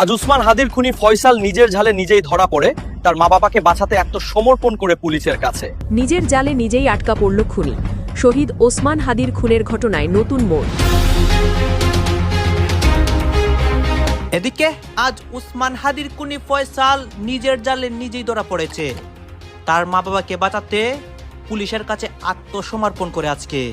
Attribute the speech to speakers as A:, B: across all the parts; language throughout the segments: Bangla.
A: আজ উসমান হাদির খুনি ফয়সাল নিজের ঝালে নিজেই ধরা পড়ে। তার মা বাবাকে বাঁচাতে আত্মসমর্পণ করে পুলিশের কাছে।
B: নিজের জালে নিজেই আটকা পড়ল খুনি। শহীদ ওসমান হাদির খুনের ঘটনায় নতুন মোড়।
C: এদিকে আজ উসমান হাদির খুনি ফয়সাল নিজের জালে নিজেই ধরা পড়েছে। তার মা বাবাকে বাঁচাতে পুলিশের কাছে আত্মসমর্পণ করে আজকে।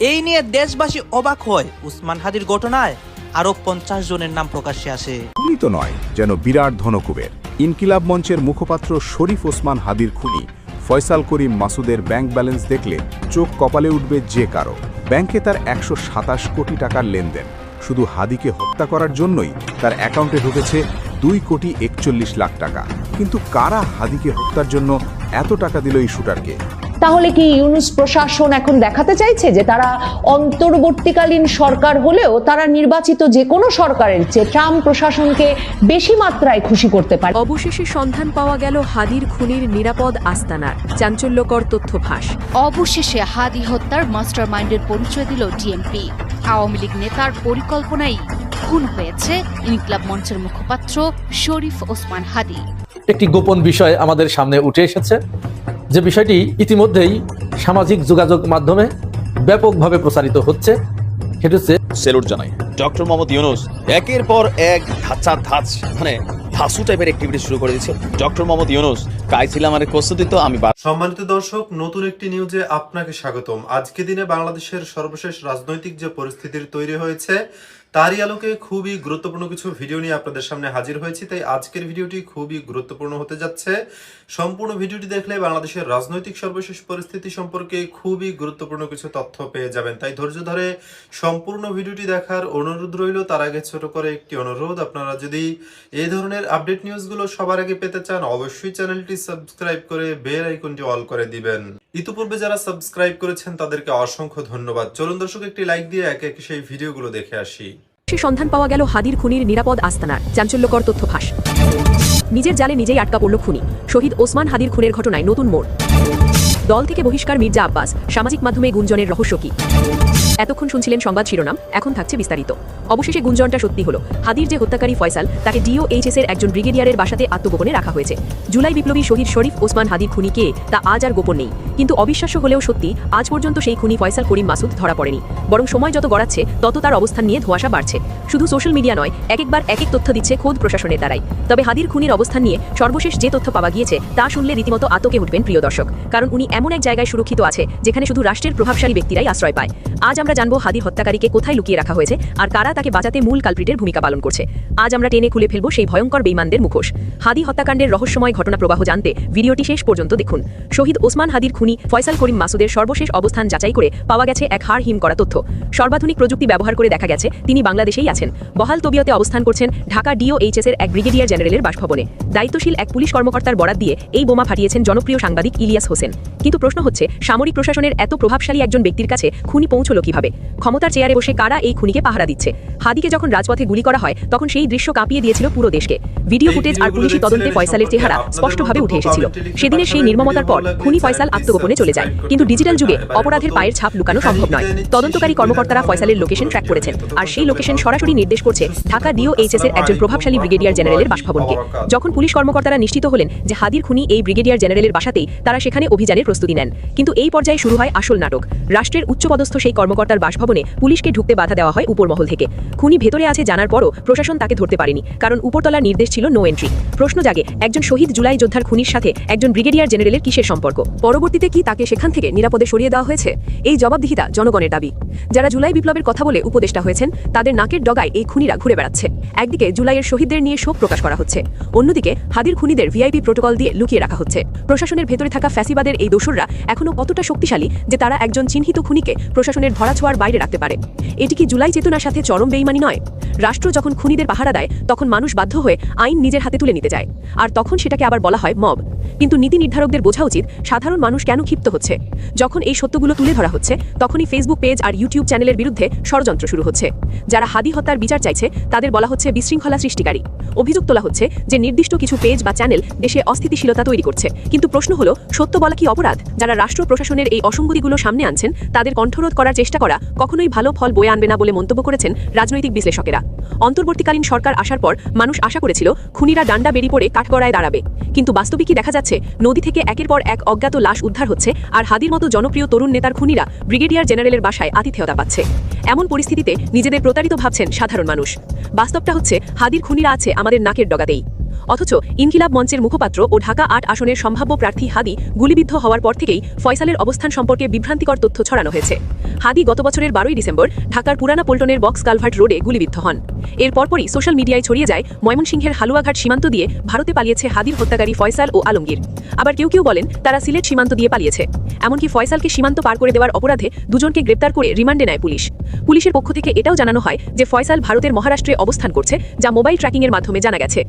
C: এই নিয়ে দেশবাসী অবাক হয় উসমান হাদির ঘটনায়। আরও পঞ্চাশ জনের নাম প্রকাশ্যে আসে।
D: খুনি তো নয়, যেন বিরাট ধনকুবের। ইনকিলাব মঞ্চের মুখপাত্র শরীফ ওসমান হাদির খুনি ফয়সাল করিম মাসুদের ব্যাংক ব্যালেন্স দেখলে চোখ কপালে উঠবে যে কারও। ব্যাংকে তার একশো সাতাশ কোটি টাকার লেনদেন। শুধু হাদিকে হত্যা করার জন্যই তার অ্যাকাউন্টে ঢুকেছে দুই কোটি একচল্লিশ লাখ টাকা। কিন্তু কারা হাদিকে হত্যার জন্য এত টাকা দিল এই শুটারকে?
E: তাহলে কি ইউনুস প্রশাসন এখন দেখাতে চাইছে যে তারা অন্তর্বর্তীকালীন সরকার হলেও তারা নির্বাচিত যে কোনো সরকারের চেয়ে ট্রাম্প প্রশাসনকে বেশি মাত্রায় খুশি করতে পারে?
B: অবশেষে সন্ধান পাওয়া গেল হাদির খুনির নিরাপদ আস্তানার। চাঞ্চল্যকর তথ্য ফাঁস
F: অবশেষে হাদি হত্যার মাস্টার মাইন্ডের পরিচয় দিল ডিএমপি। আওয়ামী লীগ নেতার পরিকল্পনাই খুন হয়েছে ইনকলাব মঞ্চের মুখপাত্র শরীফ ওসমান হাদি।
G: একটি গোপন বিষয় আমাদের সামনে উঠে এসেছে। যে বিষয়টি ইতিমধ্যেই সামাজিক যোগাযোগ মাধ্যমে ব্যাপকভাবে প্রচারিত হচ্ছে সেটি হচ্ছে
H: সেলুট জানাই। ডক্টর মোহাম্মদ ইউনুস একের পর এক ধাঁচা ধাঁচ মানে ধাসু টাইপের অ্যাক্টিভিটি শুরু করে দিচ্ছে ডক্টর মোহাম্মদ ইউনুস কাই ছিল প্রস্তুতি তো আমি
I: সম্মানিত দর্শক নতুন একটি নিউজে আপনাকে স্বাগতম। আজকে দিনে বাংলাদেশের সর্বশেষ রাজনৈতিক যে পরিস্থিতির তৈরি হয়েছে তারই আলোকে খুবই গুরুত্বপূর্ণ কিছু ভিডিও নিয়ে আপনাদের সামনে হাজির হয়েছি তাই আজকের ভিডিওটি খুবই গুরুত্বপূর্ণ হতে যাচ্ছে। সম্পূর্ণ ভিডিওটি দেখলে বাংলাদেশের রাজনৈতিক সর্বশেষ পরিস্থিতি সম্পর্কে খুবই গুরুত্বপূর্ণ কিছু তথ্য পেয়ে যাবেন। তাই ধৈর্য ধরে সম্পূর্ণ ভিডিওটি দেখার অনুরোধ রইল। তার আগে ছোট করে একটি অনুরোধ, আপনারা যদি এই ধরনের আপডেট নিউজগুলো সবার আগে পেতে চান, অবশ্যই চ্যানেলটি সাবস্ক্রাইব করে বেল আইকনটি অল করে দিবেন। ইতিপূর্বে যারা সাবস্ক্রাইব করেছেন, তাদেরকে অসংখ্য ধন্যবাদ। চলুন দর্শক, একটি লাইক দিয়ে একে একে সেই ভিডিওগুলো দেখে আসি।
B: সন্ধান পাওয়া গেল হাদির খুনির নিরাপদ আস্তানার, চাঞ্চল্যকর তথ্য ফাঁস। নিজের জালে নিজেই আটকা পড়ল খুনি। শহীদ ওসমান হাদির খুনের ঘটনায় নতুন মোড়। দল থেকে বহিষ্কার মির্জা আব্বাস। সামাজিক মাধ্যমে গুঞ্জনের রহস্য কি? এতক্ষণ শুনছিলেন সংবাদ শিরোনাম, এখন থাকছে বিস্তারিত। অবশেষে গুঞ্জনটা সত্যি হলো। হাদির যে হত্যাকারী ফয়সাল, তাকে ডিওএইচএস এর একজন ব্রিগেডিয়ারের বাসাতে আত্মগোপনে রাখা হয়েছে। জুলাই বিপ্লবী শহীদ শরীফ ওসমান হাদির খুনি কে তা আজ আর গোপন নেই। কিন্তু অবিশ্বাস্য হলেও সত্যি, আজ পর্যন্ত সেই খুনি ফয়সাল করিম মাসুদ ধরা পড়েনি। বরং সময় যত গড়াচ্ছে, তত তার অবস্থান নিয়ে ধোঁয়াশা বাড়ছে। শুধু সোশ্যাল মিডিয়া নয় এক একবার এক এক তথ্য দিচ্ছে খোদ প্রশাসনের দ্বারাই। তবে হাদির খুনির অবস্থান নিয়ে সর্বশেষ যে তথ্য পাওয়া গিয়েছে, তা শুনলে রীতিমতো আতকে উঠবেন প্রিয় দর্শক। কারণ উনি এমন এক জায়গায় সুরক্ষিত আছে, যেখানে শুধু রাষ্ট্রের প্রভাবশালী ব্যক্তিরাই আশ্রয় পায়। আজ আমরা জানব হাদির হত্যাকারীকে কোথায় লুকিয়ে রাখা হয়েছে আর কারা তাকে বাঁচাতে মূল কালপ্রিটের ভূমিকা পালন করছে। আজ আমরা টেনে খুলে ফেলব সেই ভয়ঙ্কর বেইমানদের মুখোশ। হাদি হত্যাকাণ্ডের রহস্যময় ঘটনা প্রবাহ জানতে ভিডিওটি শেষ পর্যন্ত দেখুন। শহীদ ওসমান হাদির খুনি ফয়সাল করিম মাসুদের সর্বশেষ অবস্থান যাচাই করে পাওয়া গেছে এক হার হিম করা তথ্য। সর্বাধুনিক প্রযুক্তি ব্যবহার করে দেখা গেছে, তিনি বাংলাদেশেই আছেন। বহাল তবিয়তে অবস্থান করছেন ঢাকা ডিওএইচএস এর এক ব্রিগেডিয়ার জেনারেলের বাসভবনে। দায়িত্বশীল এক পুলিশ কর্মকর্তার বরাত দিয়ে এই বোমা ফাটিয়েছেন জনপ্রিয় সাংবাদিক ইলিয়াস হোসেন। কিন্তু প্রশ্ন হচ্ছে সামরিক প্রশাসনের এত প্রভাবশালী একজন ব্যক্তির কাছে খুনি পৌঁছলো কীভাবে? ক্ষমতার চেয়ারে বসে কারা এই খুনিকে পাহারা দিচ্ছে? হাদিকে যখন রাজপথে গুলি করা হয় তখন সেই দৃশ্য কাঁপিয়ে দিয়েছিল পুরো দেশকে। ভিডিও ফুটেজ আর পুলিশি তদন্তে ফয়সালের চেহারা স্পষ্টভাবে উঠে এসেছিল। সেদিনের সেই নির্মমতার পর খুনি ফয়সাল আত্মগোপনে চলে যায়। কিন্তু ডিজিটাল যুগে অপরাধের পায়ের ছাপ লুকানো সম্ভব নয়। তদন্তকারী কর্মকর্তারা ফয়সালের লোকেশন ট্র্যাক করেছেন। আর সেই লোকেশন সরাসরি নির্দেশ করছে ঢাকা ডিওএইচএস এর একজন প্রভাবশালী ব্রিগেডিয়ার জেনারেলের বাসভবনকে। যখন পুলিশ কর্মকর্তারা নিশ্চিত হলেন যে হাদির খুনি এই ব্রিগেডিয়ার জেনারেলের বাসাতেই তারা সেখানে অভিযানের প্রস্তুতি নেন। কিন্তু এই পর্যায়ে শুরু হয় আসল নাটক। রাষ্ট্রের উচ্চপদস্থ সেই কর্মকর্তার বাসভবনে পুলিশকে ঢুকতে বাধা দেওয়া হয় উপরমহল থেকে। খুনি ভেতরে আছে জানার পরও প্রশাসন তাকে ধরতে পারেনি, কারণ উপরতলার নির্দেশ ছিল নো এন্ট্রি প্রশ্ন জাগে, একজন শহীদ জুলাই যোদ্ধার খুনির সাথে একজন ব্রিগেডিয়ার জেনারেলের কিসের সম্পর্ক? পরবর্তীতে কি তাকে সেখান থেকে নিরাপদে সরিয়ে দেওয়া হয়েছে? এই জবাবদিহিতা জনগণের দাবি। যারা জুলাই বিপ্লবের কথা বলে উপদেষ্টা হয়েছেন, তাদের নাকের ডগায় এই খুনিরা ঘুরে বেড়াচ্ছে। একদিকে জুলাইয়ের শহীদদের নিয়ে শোক প্রকাশ করা হচ্ছে, অন্যদিকে হাদির খুনিদের ভিআইপি প্রোটোকল দিয়ে লুকিয়ে রাখা হচ্ছে। প্রশাসনের ভেতরে থাকা ফ্যাসিবাদের এই দোসররা এখনও কতটা শক্তিশালী যে তারা একজন চিহ্নিত খুনিকে প্রশাসনের ধরাছোঁয়ার বাইরে রাখতে পারে? এটি কি জুলাই চেতনার সাথে চরম বেইমানি নয়? রাষ্ট্র যখন খুনিদের পাহারা দেয়, তখন মানুষ বাধ্য হয়ে আইন নিজের হাতে তুলে নিতে যায়। আর তখন সেটাকে আবার বলা হয় মব। কিন্তু নীতি নির্ধারকদের বোঝা উচিত সাধারণ মানুষ কেন ক্ষিপ্ত হচ্ছে। যখন এই সত্যগুলো তুলে ধরা হচ্ছে, তখনই ফেসবুক পেজ আর ইউটিউব চ্যানেলের বিরুদ্ধে ষড়যন্ত্র শুরু হচ্ছে। যারা হাদি হত্যার বিচার চাইছে, তাদের বলা হচ্ছে বিশৃঙ্খলা সৃষ্টিকারী। অভিযোগ তোলা হচ্ছে যে নির্দিষ্ট কিছু পেজ বা চ্যানেল দেশে অস্থিতিশীলতা তৈরি করছে। কিন্তু প্রশ্ন হলো, সত্য বলা কি অপরাধ? যারা রাষ্ট্র প্রশাসনের এই অসঙ্গতিগুলো সামনে আনছেন, তাদের কণ্ঠরোধ করার চেষ্টা করা কখনোই ভালো ফল বয়ে আনবে না বলে মন্তব্য করেছেন রাজনৈতিক বিশ্লেষকেরা। অন্তর্বর্তীকালীন সরকার আসার পর মানুষ আশা করেছিল খুনিরা ডান্ডা বেরিয়ে পড়ে কাঠগড়ায় দাঁড়াবে। কিন্তু বাস্তবিকই দেখা যাচ্ছে, নদী থেকে একের পর এক অজ্ঞাত লাশ উদ্ধার হচ্ছে আর হাদির মতো জনপ্রিয় তরুণ নেতার খুনিরা ব্রিগেডিয়ার জেনারেলের বাসায় আতিথেয়তা পাচ্ছে। এমন পরিস্থিতিতে নিজেদের প্রতারিত ভাবছেন সাধারণ মানুষ। বাস্তবটা হচ্ছে, হাদির খুনিরা আছে আমাদের নাকের ডগাতেই। অথচ ইনকিলাব মঞ্চের মুখপাত্র ও ঢাকা আট আসনের সম্ভাব্য প্রার্থী হাদি গুলিবিদ্ধ হওয়ার পর থেকেই ফয়সালের অবস্থান সম্পর্কে বিভ্রান্তিকর তথ্য ছড়ানো হয়েছে। হাদি গত বছরের বারোই ডিসেম্বর ঢাকার পুরানা পল্টনের বক্স কালভার্ট রোডে গুলিবিদ্ধ হন। এর পরপরই সোশ্যাল মিডিয়ায় ছড়িয়ে যায় ময়মনসিংহের হালুয়াঘাট সীমান্ত দিয়ে ভারতে পালিয়েছে হাদির হত্যাকারী ফয়সাল ও আলমগীর। আবার কেউ কেউ বলেন তারা সিলেট সীমান্ত দিয়ে পালিয়েছে। এমনকি ফয়সালকে সীমান্ত পার করে দেওয়ার অপরাধে দুজনকে গ্রেপ্তার করে রিমান্ডে নেয় পুলিশ। পুলিশের পক্ষ থেকে এটাও জানানো হয় যে ফয়সাল ভারতের মহারাষ্ট্রে অবস্থান করছে, যা মোবাইল ট্র্যাকিংয়ের মাধ্যমে জানা গেছে।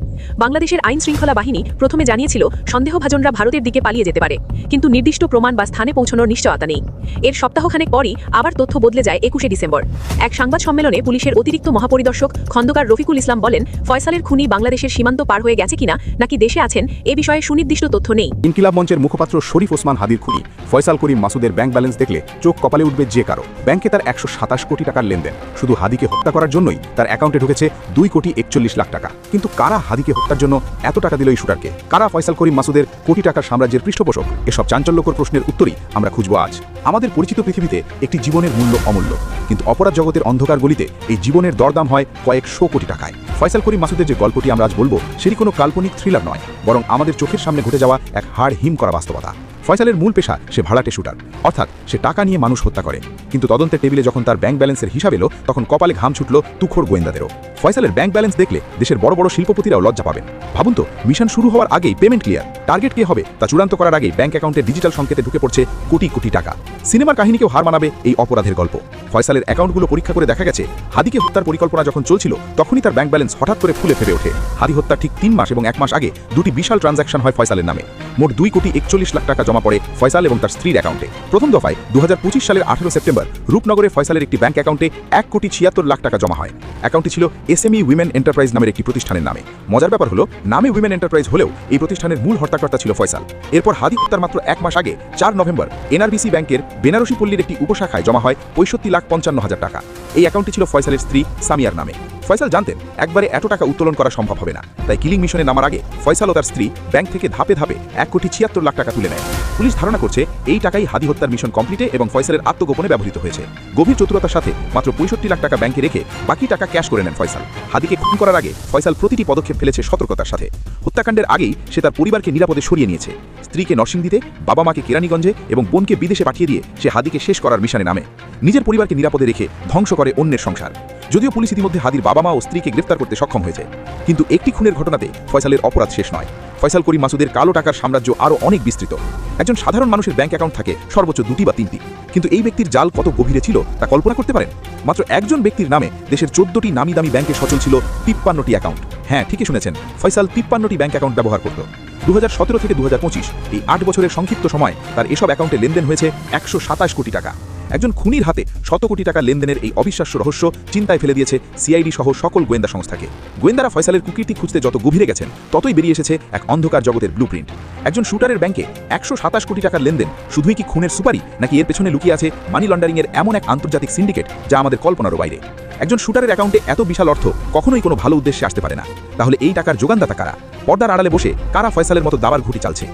B: বাংলাদেশের আইন শৃঙ্খলা বাহিনী প্রথমে জানিয়েছিল, সন্দেহভাজনরা ভারতের দিকে পালিয়ে যেতে পারে, কিন্তু নির্দিষ্ট প্রমাণ বা স্থানে পৌঁছানোর নিশ্চয়তা নেই। এর সপ্তাহখানেক পরই আবার তথ্য বদলে যায় একুশে ডিসেম্বর। এক সংবাদ সম্মেলনে পুলিশের অতিরিক্ত মহাপরিদর্শক খন্দকার রফিকুল ইসলাম বলেন, ফয়সালের খুনি বাংলাদেশের সীমান্ত পার হয়ে গেছে কিনা, নাকি দেশে আছেন, এ বিষয়ে সুনির্দিষ্ট তথ্য নেই।
D: ইনকিলাব মঞ্চের মুখপাত্র শরীফ ওসমান হাদির খুনি ফয়সাল করিম মাসুদের ব্যাংক ব্যালেন্স দেখলে চোখ কপালে উঠবে যে কারও। ব্যাংকে তার একশো সাতাশ কোটি টাকার লেনদেন। শুধু হাদিকে হত্যা করার জন্যই তার অ্যাকাউন্টে ঢুকেছে দুই কোটি একচল্লিশ লাখ টাকা। কিন্তু কারা হাদিকে হত্যার জন্য এত টাকা দিল এই শুটারকে। কারা ফয়সাল করিম মাসুদের কোটি টাকার সাম্রাজ্যের পৃষ্ঠপোষক? এসব চাঞ্চল্যকর প্রশ্নের উত্তরই আমরা খুঁজব আজ। আমাদের পরিচিত পৃথিবীতে একটি জীবনের মূল্য অমূল্য, কিন্তু অপরাধ জগতের অন্ধকার গলিতে এই জীবনের দরদাম হয় কয়েকশো কোটি টাকায়। ফয়সাল করিম মাসুদের যে গল্পটি আমরা আজ বলব, সেটি কোনো কাল্পনিক থ্রিলার নয়, বরং আমাদের চোখের সামনে ঘটে যাওয়া এক হাড় হিম করা বাস্তবতা। ফয়সালের মূল পেশা সে ভাড়াটে শুটার। অর্থাৎ সে টাকা নিয়ে মানুষ হত্যা করে। কিন্তু তদন্তের টেবিলে যখন তার ব্যাংক ব্যালেন্সের হিসাব এলো, তখন কপালে ঘাম ছুটল তুখোর গোয়েন্দাদেরও। ফয়সালের ব্যাংক ব্যালেন্স দেখলে দেশের বড় বড় শিল্পপতিরাও লজ্জা পাবেন। ভাবুন তো, মিশন শুরু হওয়ার আগেই পেমেন্ট ক্লিয়ার। টার্গেট কে হবে তা চূড়ান্ত করার আগেই ব্যাংক অ্যাকাউন্টে ডিজিটাল সংকেতে ঢুকে পড়ছে কোটি কোটি টাকা। সিনেমার কাহিনীকেও হার মানাবে এই অপরাধের গল্প। ফয়সালের অ্যাকাউন্টগুলো পরীক্ষা করে দেখা গেছে, হাদিকে হত্যার পরিকল্পনা যখন চলছিল, তখনই তার ব্যাংক ব্যালেন্স হঠাৎ করে ফুলে ফেপে ওঠে। হাদি হত্যা ঠিক তিন মাস এবং এক মাস আগে দুটি বিশাল ট্রানজাকশন হয় ফয়সালের নামে। মোট দুই কোটি একচল্লিশ লাখ টাকা জমা পড়ে ফয়সাল এবং তার স্ত্রীর অ্যাকাউন্টে। প্রথম দফায় দু হাজার পঁচিশ সালের আঠারো সেপ্টেম্বর রূপনগরে ফয়সালের একটি ব্যাংক অ্যাকাউন্টে এক কোটি ছিয়াত্তর লাখ টাকা জমা হয়। অ্যাকাউন্টটি ছিল এসএমই উইমেন এন্টারপ্রাইজ নামের একটি প্রতিষ্ঠানের নামে। মজার ব্যাপার হলো, নামে উইমেন এন্টারপ্রাইজ হলেও এই প্রতিষ্ঠানের মূল হর্তাকর্তা ছিল ফয়সাল। এরপর হাদি হত্যার মাত্র এক মাস আগে, চার নভেম্বর, এনআরবিসি ব্যাংকের বেনারসি পল্লীর একটি উপশাখায় জমা হয় পঁয়ষট্টি লাখ পঞ্চান্ন হাজার টাকা। এই অ্যাকাউন্টটি ছিল ফয়সালের স্ত্রী সামিয়ার নামে। ফয়সাল জানতেন, একবারে এত টাকা উত্তোলন করা সম্ভব হবে না। তাই কিলিং মিশনে নামার আগে, ফয়সাল ও তার স্ত্রী ব্যাংক থেকে ধাপে ধাপে এক কোটি ছিয়াত্তর লাখ টাকা তুলে নেয়। পুলিশ ধারণা করছে এই টাকাই হাদি হত্যার মিশন কমপ্লিটে এবং ফয়সালের আত্মগোপনে ব্যবহৃত হয়েছে। গভীর চতুরতার সাথে মাত্র পঁয়ষট্টি লাখ টাকা ব্যাংকে রেখে বাকি টাকা ক্যাশ করে নেন ফয়সাল। হাদিকে খুন করার আগে ফয়সাল প্রতিটি পদক্ষেপ ফেলেছে সতর্কতার সাথে। হত্যাকাণ্ডের আগেই সে তার পরিবারকে নিরাপদে সরিয়ে নিয়েছে। স্ত্রীকে নরসিংদীতে, বাবা মাকে কেরানীগঞ্জে এবং বোনকে বিদেশে পাঠিয়ে দিয়ে সে হাদিকে শেষ করার মিশনে নামে। নিজের পরিবারকে নিরাপদে রেখে ধ্বংস করে অন্যের সংসার। যদিও পুলিশ ইতিমধ্যে হাদির বাবা মা ও স্ত্রীকে গ্রেফতার করতে সক্ষম হয়েছে। কিন্তু একটি খুনের ঘটনাতে ফয়সালের অপরাধ শেষ নয়। ফয়সাল করিম মাসুদের কালো টাকার সাম্রাজ্য আরও অনেক বিস্তৃত। একজন সাধারণ মানুষের ব্যাংক অ্যাকাউন্ট থাকে সর্বোচ্চ দুটি বা তিনটি। কিন্তু এই ব্যক্তির জাল কত গভীরে ছিল তা কল্পনা করতে পারেন? মাত্র একজন ব্যক্তির নামে দেশের চোদ্দটি নামি দামি ব্যাংকে সচল ছিল তিপ্পান্নটি অ্যাকাউন্ট। হ্যাঁ ঠিকই শুনেছেন, ফয়সাল তিপ্পান্নটি ব্যাংক অ্যাকাউন্ট ব্যবহার করত। দুহাজার সতেরো থেকে দু হাজার পঁচিশ, এই আট বছরের সংক্ষিপ্ত সময় তার এসব অ্যাকাউন্টে লেনদেন হয়েছে একশো সাতাশ কোটি টাকা। একজন খুনির হাতে শত কোটি টাকা লেনদেনের এই অবিশ্বাস্য রহস্য চিন্তায় ফেলে দিয়েছে সিআইডি সহ সকল গোয়েন্দা সংস্থাকে। গোয়েন্দারা ফয়সালের কুকীর্তি খুঁজতে যত গভীরে গেছেন, ততই বেরিয়ে এসেছে এক অন্ধকার জগতের ব্লুপ্রিন্ট একজন শুটারের ব্যাংকে একশো সাতাশ কোটি টাকার লেনদেন, শুধুই কি খুনের সুপারি, নাকি এর পেছনে লুকিয়ে আছে মানি লন্ডারিং এর এমন এক আন্তর্জাতিক সিন্ডিকেট যা আমাদের কল্পনারও বাইরে? একজন শুটারের অ্যাকাউন্টে এত বিশাল অর্থ কখনোই কোনো ভালো উদ্দেশ্যে আসতে পারে না। তাহলে এই টাকার যোগানদাতা কারা? পর্দার আড়ালে বসে কারা ফয়সালের মতো দাবার ঘুটি চালছে?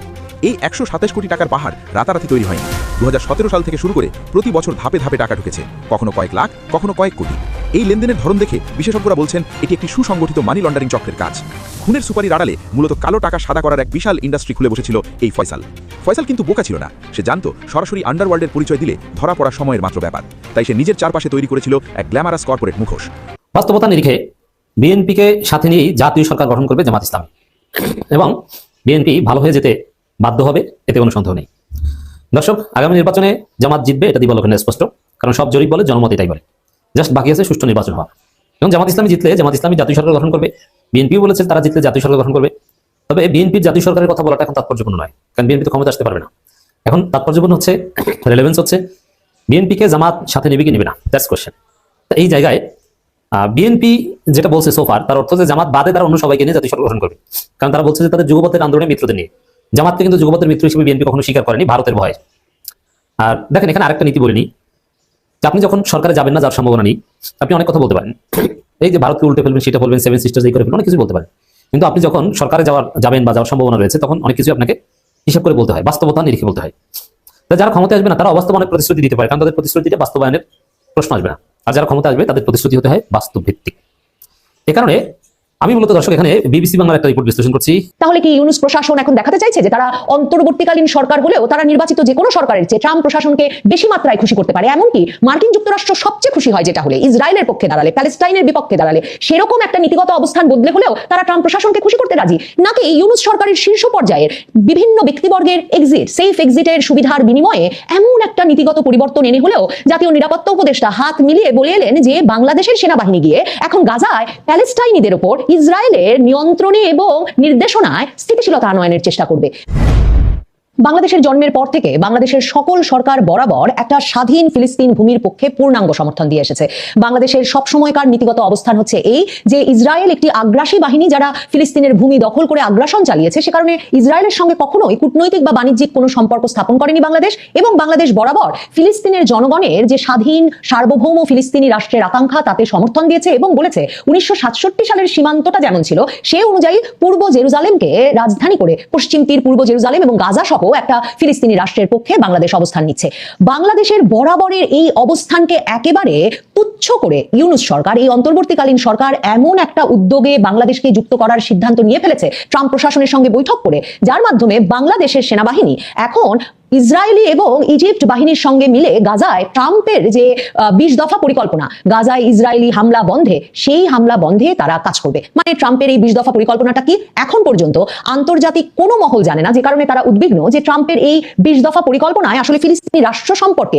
D: এই একশো সাতাশ কোটি টাকার পাহাড় রাতারাতি তৈরি হয়নি। দু সাল থেকে শুরু করে প্রতি বছর ধাপে ধাপে টাকা ঢুকেছে। কখনো কয়েক লাখ, কখনো কয়েক কোটি। এই লেনদেনের ধরন দেখে বিশেষজ্ঞরা বলছেন, এটি একটি সুসংগঠিত মানি লন্ডারিং চক্রের কাজ। খুনের সুপারির আড়ালে মূলত কালো টাকা সাদা করার এক বিশাল ইন্ডাস্ট্রি খুলে বসেছিল এই ফয়সাল। ফয়সাল কিন্তু বোকা ছিল না। সে জানতো, সরাসরি আন্ডারওয়ার্ল্ডের পরিচয় দিলে ধরা পড়া সময়ের মাত্র ব্যাপার। তাই সে নিজের চারপাশে তৈরি করেছিল এক গ্ল্যামারাস কর্পোরেট মুখোশ।
G: বাস্তবতা নিরিখে বিএনপিকে সাথে নিয়েই জাতীয় সরকার গঠন করবে জামাত ইসলাম। এবং বিএনপি ভালো হয়ে যেতে বাধ্য হবে, এতে কোনো সন্দেহ নেই। দর্শক, আগামী নির্বাচনে জামাত জিতবে, এটা দিবলক্ষণে স্পষ্ট, কারণ সব জরিপ বলে জনমত এটাই বলে। জাস্ট বাকি আছে সুষ্ঠু নির্বাচন হওয়া। এবং জামাত ইসলামী জিতলে, জামাত ইসলামী জাতীয় সরকার গঠন করবে, বিএনপিও বলেছে তারা জিতলে জাতীয় সরকার গঠন করবে। তবে বিএনপির জাতীয় সরকারের কথা বলাটা এখন তাৎপর্যপূর্ণ নয়, কারণ বিএনপি তো ক্ষমতা আসতে পারবে না। এখন তাৎপর্যপূর্ণ হচ্ছে রেলেভেন্স হচ্ছে, বিএনপিকে জামাত সাথে নেবে কি নেবে না? দ্যাটস কোয়েশ্চেন এই জায়গায় বিএনপি যেটা বলছে সোফার তার অর্থ যে জামাত বাদে তারা অন্য সবাইকে নিয়ে জাতীয় সরকার গঠন করবে। কারণ তারা বলছে যে তাদের যুগপথের আন্দোলনে মিত্রদের নিয়ে। জামাতকে কিন্তু যুগপথের মিত্র হিসেবে বিএনপি কখনো স্বীকার করেনি, ভারতের ভয়ে। আর দেখেন, এখানে আরেকটা নীতি বলিনি যে আপনি যখন সরকারে যাবেন না যাওয়ার সম্ভাবনা নেই, আপনি অনেক কথা বলতে পারেন। এই যে ভারতকে উল্টে ফেলবেন, সেটা বলবেন সেভেন সিস্টার্স এই করে ফেলবেন, অনেক কিছু বলতে পারেন। কিন্তু আপনি যখন সরকারে যাওয়ার, যাবেন বা যাওয়ার সম্ভাবনা রয়েছে, তখন অনেক কিছু আপনাকে হিসাব করে বলতে হয়, বাস্তবতা নিরিখে বলতে হয়। যারা ক্ষমতা আসবে না, তারা অবাস্তব অনেক প্রতিশ্রুতি দিতে পারে, কারণ তাদের প্রতিশ্রুতিটা বাস্তবায়নের প্রশ্ন আসবে না। আর যারা ক্ষমতা আসবে, তাদের প্রতিশ্রুতি হতে হয় বাস্তব ভিত্তিক এ কারণে আমি মূলত দর্শক, এখানে বিবিসি বাংলার একটা রিপোর্ট বিশ্লেষণ করছি।
E: তাহলে কি ইউনুস প্রশাসন এখন দেখাতে চাইছে যে তারা অন্তর্বর্তীকালীন সরকার হলেও তারা নির্বাচিত যে কোনো সরকারের চেয়ে ট্রাম্প প্রশাসনকে বেশি মাত্রায় খুশি করতে পারে? এমনকি মার্কিন যুক্তরাষ্ট্র সবচেয়ে খুশি হয় যেটা হলে, ইসরায়েলের পক্ষে দাঁড়ালে, প্যালেস্টাইনের বিপক্ষে দাঁড়ালে, সেরকম একটা নীতিগত অবস্থান বদলে হলেও তারা ট্রাম্প প্রশাসনকে খুশি করতে রাজি? নাকি ইউনুস সরকারের শীর্ষ পর্যায়ের বিভিন্ন ব্যক্তিবর্গের এক্সিট সেফ এক্সিটের সুবিধার বিনিময়ে এমন একটা নীতিগত পরিবর্তন এনে হলেও জাতীয় নিরাপত্তা উপদেষ্টা হাত মিলিয়ে বলে এলেন যে বাংলাদেশের সেনাবাহিনী গিয়ে এখন গাজায় প্যালেস্টাইনিদের ওপর ইসরায়েলের নিয়ন্ত্রণে এবং নির্দেশনায় স্থিতিশীলতা আনয়নের চেষ্টা করবে। বাংলাদেশের জন্মের পর থেকে বাংলাদেশের সকল সরকার বরাবর একটা স্বাধীন ফিলিস্তিন ভূমির পক্ষে পূর্ণাঙ্গ সমর্থন দিয়ে এসেছে। বাংলাদেশের সবসময়কার নীতিগত অবস্থান হচ্ছে এই যে ইসরায়েল একটি আগ্রাসী বাহিনী যারা ফিলিস্তিনের ভূমি দখল করে আগ্রাসন চালিয়েছে, সে কারণে ইসরায়েলের সঙ্গে কখনোই কূটনৈতিক বা বাণিজ্যিক কোনো সম্পর্ক স্থাপন করেনি বাংলাদেশ এবং বাংলাদেশ বরাবর ফিলিস্তিনের জনগণের যে স্বাধীন, সার্বভৌম ফিলিস্তিনি রাষ্ট্রের আকাঙ্ক্ষা তাতে সমর্থন দিয়েছে এবং বলেছে উনিশশো সাতষট্টি সালের সীমান্তটা যেমন ছিল, সে অনুযায়ী পূর্ব জেরুজালেমকে রাজধানী করে পশ্চিম তীর, পূর্ব জেরুজালেম এবং গাজা সহ একটা ফিলিস্তিনি রাষ্ট্রের পক্ষে বাংলাদেশ অবস্থান নিচ্ছে। বাংলাদেশের বরাবরের এই অবস্থানকে একেবারে তুচ্ছ করে ইউনুস সরকার, এই অন্তর্বর্তীকালীন সরকার এমন একটা উদ্যোগে বাংলাদেশকে যুক্ত করার সিদ্ধান্ত নিয়ে ফেলেছে ট্রাম্প প্রশাসনের সঙ্গে বৈঠক করে, যার মাধ্যমে বাংলাদেশের সেনাবাহিনী এখন ইসরায়েলি এবং ইজিপ্ট বাহিনীর সঙ্গে মিলে গাজায় ট্রাম্পের যে বিশ দফা পরিকল্পনা, গাজায় ইসরায়েলি হামলা বন্ধে, সেই হামলা বন্ধে তারা কাজ করবে। মানে ট্রাম্পের এই বিশ দফা পরিকল্পনাটা কি এখন পর্যন্ত আন্তর্জাতিক কোনো মহল জানে না, যে কারণে তারা উদ্বিগ্ন যে ট্রাম্পের এই বিশ দফা পরিকল্পনায় আসলে ফিলিস্তিনি রাষ্ট্র সম্পর্কে